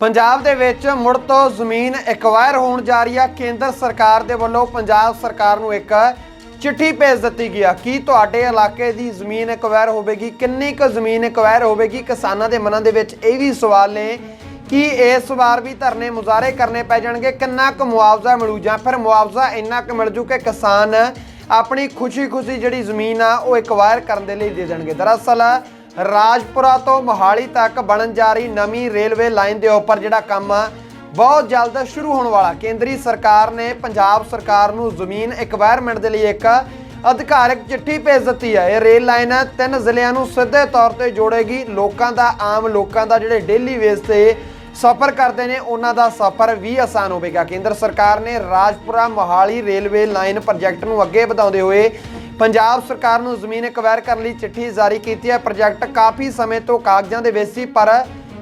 ਪੰਜਾਬ ਦੇ ਵਿੱਚ ਮੁੜ ਤੋਂ ਜ਼ਮੀਨ ਐਕਵਾਇਰ ਹੋਣ ਜਾ ਰਹੀ ਹੈ ਕੇਂਦਰ ਸਰਕਾਰ ਦੇ ਵੱਲੋਂ ਪੰਜਾਬ ਸਰਕਾਰ ਨੂੰ ਇੱਕ ਚਿੱਠੀ ਭੇਜ ਦਿੱਤੀ ਗਈ ਆ ਕੀ ਤੁਹਾਡੇ ਇਲਾਕੇ ਦੀ ਜ਼ਮੀਨ ਐਕਵਾਇਰ ਹੋਵੇਗੀ। ਕਿੰਨੀ ਕੁ ਜ਼ਮੀਨ ਐਕਵਾਇਰ ਹੋਵੇਗੀ? ਕਿਸਾਨਾਂ ਦੇ ਮਨਾਂ ਦੇ ਵਿੱਚ ਇਹ ਵੀ ਸਵਾਲ ਨੇ ਕਿ ਇਸ ਵਾਰ ਵੀ ਧਰਨੇ ਮੁਜ਼ਾਹਰੇ ਕਰਨੇ ਪੈ ਜਾਣਗੇ। ਕਿੰਨਾ ਕੁ ਮੁਆਵਜ਼ਾ ਮਿਲੂ ਜਾਂ ਫਿਰ ਮੁਆਵਜ਼ਾ ਇੰਨਾ ਕੁ ਮਿਲ ਜੂ ਕਿ ਕਿਸਾਨ ਆਪਣੀ ਖੁਸ਼ੀ-ਖੁਸ਼ੀ ਜਿਹੜੀ ਜ਼ਮੀਨ ਆ, ਉਹ ਐਕਵਾਇਰ ਕਰਨ ਦੇ ਲਈ ਦੇ ਦੇਣਗੇ। ਦਰਅਸਲ ਰਾਜਪੁਰਾ ਤੋਂ ਮੋਹਾਲੀ ਤੱਕ ਬਣਨ ਜਾ ਰਹੀ ਨਵੀਂ ਰੇਲਵੇ ਲਾਈਨ ਦੇ ਉੱਪਰ ਜਿਹੜਾ ਕੰਮ ਆ, ਬਹੁਤ ਜਲਦ ਸ਼ੁਰੂ ਹੋਣ ਵਾਲਾ। ਕੇਂਦਰੀ ਸਰਕਾਰ ਨੇ ਪੰਜਾਬ ਸਰਕਾਰ ਨੂੰ ਜ਼ਮੀਨ ਐਕਵਾਇਰਮੈਂਟ ਦੇ ਲਈ ਇੱਕ ਅਧਿਕਾਰਕ ਚਿੱਠੀ ਭੇਜ ਦਿੱਤੀ ਹੈ। ਇਹ ਰੇਲ ਲਾਈਨ ਤਿੰਨ ਜ਼ਿਲ੍ਹਿਆਂ ਨੂੰ ਸਿੱਧੇ ਤੌਰ ਤੇ ਜੋੜੇਗੀ। ਲੋਕਾਂ ਦਾ, ਆਮ ਲੋਕਾਂ ਦਾ ਜਿਹੜੇ ਡੇਲੀ ਵੇਸ ਤੇ ਸਫ਼ਰ ਕਰਦੇ ਨੇ, ਉਹਨਾਂ ਦਾ ਸਫ਼ਰ ਵੀ ਆਸਾਨ ਹੋਵੇਗਾ। ਕੇਂਦਰ ਸਰਕਾਰ ਨੇ Rajpura Mohali railway line project ਨੂੰ ਅੱਗੇ ਵਧਾਉਂਦੇ ਹੋਏ ਪੰਜਾਬ ਸਰਕਾਰ ਨੂੰ ਜ਼ਮੀਨ ਐਕਵਾਇਰ ਕਰਨ ਲਈ ਚਿੱਠੀ ਜਾਰੀ ਕੀਤੀ ਹੈ। ਪ੍ਰੋਜੈਕਟ ਕਾਫੀ ਸਮੇਂ ਤੋਂ ਕਾਗਜ਼ਾਂ ਦੇ ਵਿੱਚ ਸੀ ਪਰ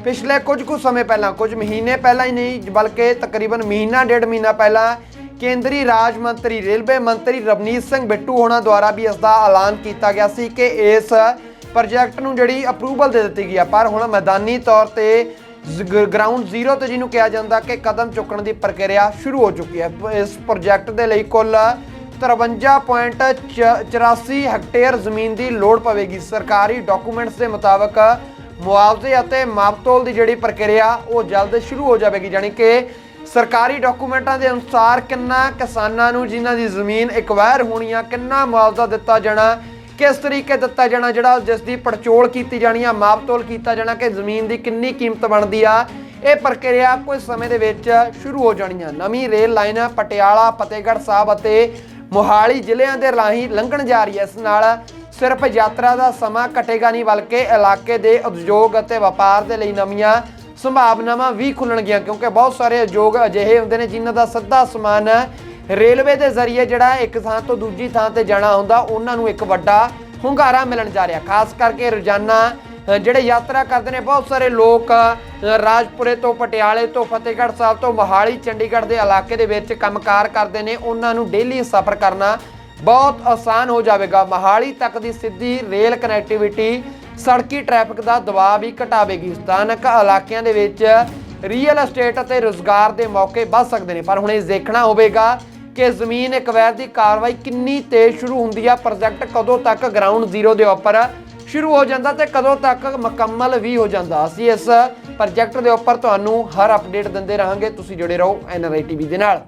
ਪਿਛਲੇ ਕੁਝ ਕੁ ਸਮੇਂ ਪਹਿਲਾਂ, ਕੁਝ ਮਹੀਨੇ ਪਹਿਲਾਂ ਹੀ ਨਹੀਂ, ਬਲਕਿ ਤਕਰੀਬਨ ਮਹੀਨਾ, ਡੇਢ ਮਹੀਨਾ ਪਹਿਲਾਂ ਕੇਂਦਰੀ ਰਾਜ ਮੰਤਰੀ, ਰੇਲਵੇ ਮੰਤਰੀ ਰਵਨੀਤ ਸਿੰਘ ਬਿੱਟੂ ਹੋਣਾ ਦੁਆਰਾ ਵੀ ਇਸ ਦਾ ਐਲਾਨ ਕੀਤਾ ਗਿਆ ਸੀ ਕਿ ਇਸ ਪ੍ਰੋਜੈਕਟ ਨੂੰ ਜਿਹੜੀ ਅਪਰੂਵਲ ਦੇ ਦਿੱਤੀ ਗਈ ਹੈ। ਪਰ ਹੁਣ ਮੈਦਾਨੀ ਤੌਰ ਤੇ ਗਰਾਊਂਡ ਜ਼ੀਰੋ ਤੇ ਜਿਹਨੂੰ ਕਿਹਾ ਜਾਂਦਾ ਕਿ ਕਦਮ ਚੁੱਕਣ ਦੀ ਪ੍ਰਕਿਰਿਆ ਸ਼ੁਰੂ ਹੋ ਚੁੱਕੀ ਹੈ। ਇਸ ਪ੍ਰੋਜੈਕਟ ਦੇ ਲਈ ਕੁੱਲ 53.84 ਹੈਕਟੇਅਰ ਜ਼ਮੀਨ ਦੀ ਲੋੜ ਪਵੇਗੀ। ਸਰਕਾਰੀ ਡਾਕੂਮੈਂਟਸ ਦੇ ਮੁਤਾਬਕ ਮੁਆਵਜ਼ੇ ਅਤੇ ਮਾਪਤੋਲ ਦੀ ਜਿਹੜੀ ਪ੍ਰਕਿਰਿਆ, ਉਹ ਜਲਦ ਸ਼ੁਰੂ ਹੋ ਜਾਵੇਗੀ। ਜਾਣੀ ਕਿ ਸਰਕਾਰੀ ਡਾਕੂਮੈਂਟਾਂ ਦੇ ਅਨੁਸਾਰ ਕਿੰਨਾ ਕਿਸਾਨਾਂ ਨੂੰ ਜਿਨ੍ਹਾਂ ਦੀ ਜ਼ਮੀਨ ਐਕਵਾਇਰ ਹੋਣੀ ਆ, ਕਿੰਨਾ ਮੁਆਵਜ਼ਾ ਦਿੱਤਾ ਜਾਣਾ, ਕਿਸ ਤਰੀਕੇ ਦਿੱਤਾ ਜਾਣਾ, ਜਿਹੜਾ ਜਿਸ ਦੀ ਪੜਚੋਲ ਕੀਤੀ ਜਾਣੀ ਆ, ਮਾਪਤੋਲ ਕੀਤਾ ਜਾਣਾ ਕਿ ਜ਼ਮੀਨ ਦੀ ਕਿੰਨੀ ਕੀਮਤ ਬਣਦੀ ਆ, ਇਹ ਪ੍ਰਕਿਰਿਆ ਕੁਝ ਸਮੇਂ ਦੇ ਵਿੱਚ ਸ਼ੁਰੂ ਹੋ ਜਾਣੀ ਆ। ਨਵੀਂ ਰੇਲ ਲਾਈਨ ਪਟਿਆਲਾ, ਫਤਿਹਗੜ੍ਹ ਸਾਹਿਬ ਅਤੇ ਮੋਹਾਲੀ ਜ਼ਿਲ੍ਹਿਆਂ ਦੇ ਰਾਹੀਂ ਲੰਘਣ ਜਾ ਰਹੀ ਹੈ। ਇਸ ਨਾਲ ਸਿਰਫ ਯਾਤਰਾ ਦਾ ਸਮਾਂ ਘਟੇਗਾ ਨਹੀਂ, ਬਲਕਿ ਇਲਾਕੇ ਦੇ ਉਦਯੋਗ ਅਤੇ ਵਪਾਰ ਦੇ ਲਈ ਨਵੀਆਂ ਸੰਭਾਵਨਾਵਾਂ ਵੀ ਖੁੱਲਣਗੀਆਂ ਕਿਉਂਕਿ ਬਹੁਤ ਸਾਰੇ ਉਦਯੋਗ ਅਜਿਹੇ ਹੁੰਦੇ ਨੇ ਜਿਨ੍ਹਾਂ ਦਾ ਸਿੱਧਾ ਸਮਾਨ ਰੇਲਵੇ ਦੇ ਜ਼ਰੀਏ ਜਿਹੜਾ ਇੱਕ ਥਾਂ ਤੋਂ ਦੂਜੀ ਥਾਂ ਤੇ ਜਾਣਾ ਹੁੰਦਾ, ਉਹਨਾਂ ਨੂੰ ਇੱਕ ਵੱਡਾ ਹੁੰਗਾਰਾ ਮਿਲਣ ਜਾ ਰਿਹਾ। ਖਾਸ ਕਰਕੇ ਰੋਜ਼ਾਨਾ ਜਿਹੜੇ ਯਾਤਰਾ ਕਰਦੇ ਨੇ, ਬਹੁਤ ਸਾਰੇ ਲੋਕ ਰਾਜਪੁਰੇ ਤੋਂ ਪਟਿਆਲੇ ਤੋਂ ਫਤਿਹਗੜ੍ਹ ਸਾਹਿਬ ਤੋਂ ਮੋਹਾਲੀ, ਚੰਡੀਗੜ੍ਹ ਦੇ ਇਲਾਕੇ ਦੇ ਵਿੱਚ ਕੰਮਕਾਰ ਕਰਦੇ ਨੇ। ਉਹਨਾਂ ਨੂੰ ਡੇਲੀ ਸਫ਼ਰ ਕਰਨਾ ਬਹੁਤ ਆਸਾਨ ਹੋ ਜਾਵੇਗਾ। ਮੋਹਾਲੀ ਤੱਕ ਦੀ ਸਿੱਧੀ ਰੇਲ ਕਨੈਕਟੀਵਿਟੀ ਸੜਕੀ ਟ੍ਰੈਫਿਕ ਦਾ ਦਬਾਅ ਵੀ ਘਟਾਵੇਗੀ। ਸਥਾਨਕ ਇਲਾਕਿਆਂ ਦੇ ਵਿੱਚ ਰੀਅਲ ਅਸਟੇਟ ਅਤੇ ਰੋਜ਼ਗਾਰ ਦੇ ਮੌਕੇ ਵੱਧ ਸਕਦੇ ਨੇ। ਪਰ ਹੁਣ ਇਹ ਦੇਖਣਾ ਹੋਵੇਗਾ ਕਿ ਜ਼ਮੀਨ ਐਕਵਾਇਰ ਦੀ ਕਾਰਵਾਈ ਕਿੰਨੀ ਤੇਜ਼ ਸ਼ੁਰੂ ਹੁੰਦੀ ਆ। ਪ੍ਰੋਜੈਕਟ ਕਦੋਂ ਤੱਕ ਗਰਾਊਂਡ ਜ਼ੀਰੋ ਦੇ ਉੱਪਰ ਸ਼ੁਰੂ ਹੋ ਜਾਂਦਾ ਤੇ ਕਦੋਂ ਤੱਕ ਮੁਕੰਮਲ ਵੀ ਹੋ ਜਾਂਦਾ। ਅਸੀਂ ਇਸ ਪ੍ਰੋਜੈਕਟ ਦੇ ਉੱਪਰ ਤੁਹਾਨੂੰ ਹਰ ਅਪਡੇਟ ਦਿੰਦੇ ਰਹਾਂਗੇ। ਤੁਸੀਂ ਜੁੜੇ ਰਹੋ ਐਨਆਰਆਈ ਟੀਵੀ ਦੇ ਨਾਲ।